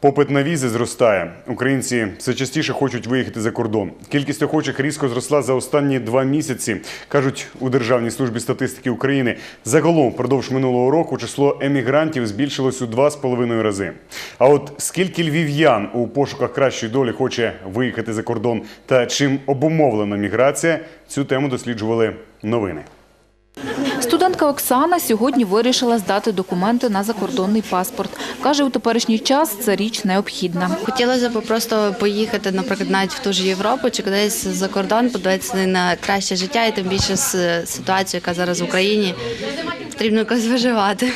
Попит на візи зростає. Українці все частіше хочуть виїхати за кордон. Кількість охочих різко зросла за останні два місяці, кажуть у Державній службі статистики України. Загалом, впродовж минулого року, число емігрантів збільшилось у два з половиною рази. А от скільки львів'ян у пошуках кращої долі хоче виїхати за кордон та чим обумовлена міграція, цю тему досліджували новини. Студентка Оксана сьогодні вирішила здати документи на закордонний паспорт. Каже, у теперішній час це річ необхідна. Хотілося б просто поїхати, наприклад, навіть в ту ж Європу чи кудись за кордон, подивитися на краще життя і тим більше з ситуацією, яка зараз в Україні, потрібно якось виживати.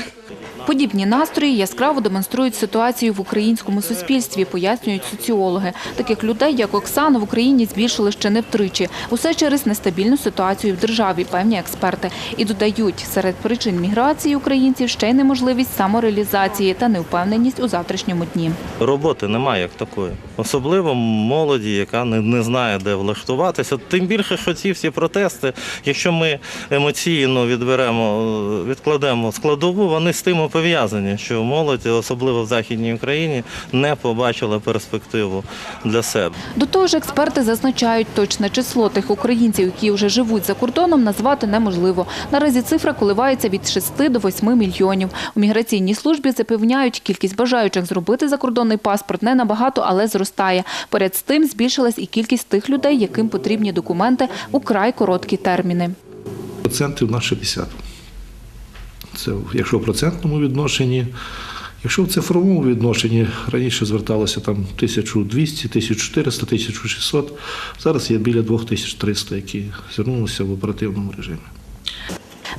Подібні настрої яскраво демонструють ситуацію в українському суспільстві, пояснюють соціологи. Таких людей, як Оксана, в Україні збільшили ще не втричі. Усе через нестабільну ситуацію в державі, певні експерти. І додають, серед причин міграції українців ще й неможливість самореалізації та невпевненість у завтрашньому дні. Роботи немає як такої. Особливо молоді, яка не, знає, де влаштуватися. Тим більше, що ці всі протести, якщо ми емоційно відберемо, відкладемо складову, вони з тим і пов'язані, що молодь, особливо в Західній Україні, не побачила перспективу для себе. До того ж, експерти зазначають, точне число тих українців, які вже живуть за кордоном, назвати неможливо. Наразі цифра коливається від 6 до 8 мільйонів. У міграційній службі запевняють, кількість бажаючих зробити закордонний паспорт не набагато, але зростає. Поряд з тим збільшилась і кількість тих людей, яким потрібні документи у край короткі терміни. Процентів на 60. Це якщо в процентному відношенні. Якщо в цифровому відношенні раніше зверталося там 1200, 1400, 1600, зараз є біля 2300, які звернулися в оперативному режимі.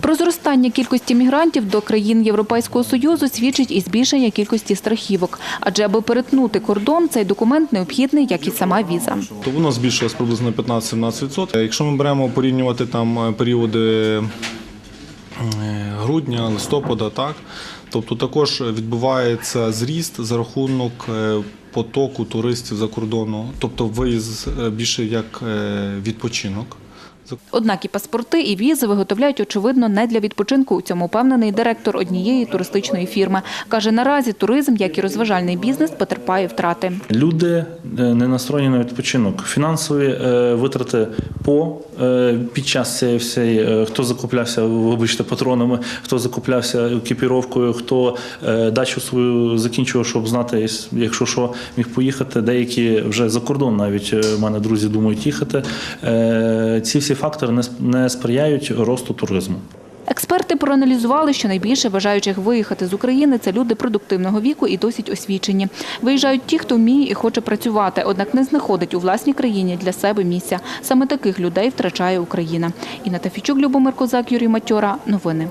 Про зростання кількості мігрантів до країн Європейського Союзу свідчить і збільшення кількості страхівок. Адже аби перетнути кордон, цей документ необхідний, як і сама віза. то воно збільшилось приблизно 15-17%. Якщо ми беремо порівнювати там е, періоди грудня, листопада, так, тобто також відбувається зріст за рахунок е, потоку туристів за кордону, тобто виїзд е, більше як е, відпочинок. Однак і паспорти, і візи виготовляють, очевидно, не для відпочинку. У цьому впевнений директор однієї туристичної фірми. Каже, наразі туризм, як і розважальний бізнес, потерпає втрати. Люди е, не настроєні на відпочинок. Фінансові е, витрати по е, під час цієї всієї, хто закуплявся, вибачте, патронами, хто закуплявся екіпіровкою, хто дачу свою закінчував, щоб знати, якщо що міг поїхати. Деякі вже за кордон навіть в мене друзі думають їхати. Ці всі фактори не сприяють росту туризму. Експерти проаналізували, що найбільше бажаючих виїхати з України це люди продуктивного віку і досить освічені. Виїжджають ті, хто вміє і хоче працювати, однак не знаходить у власній країні для себе місця. Саме таких людей втрачає Україна. Інна Тафічук, Любомир Козак, Юрій Матьора. Новини.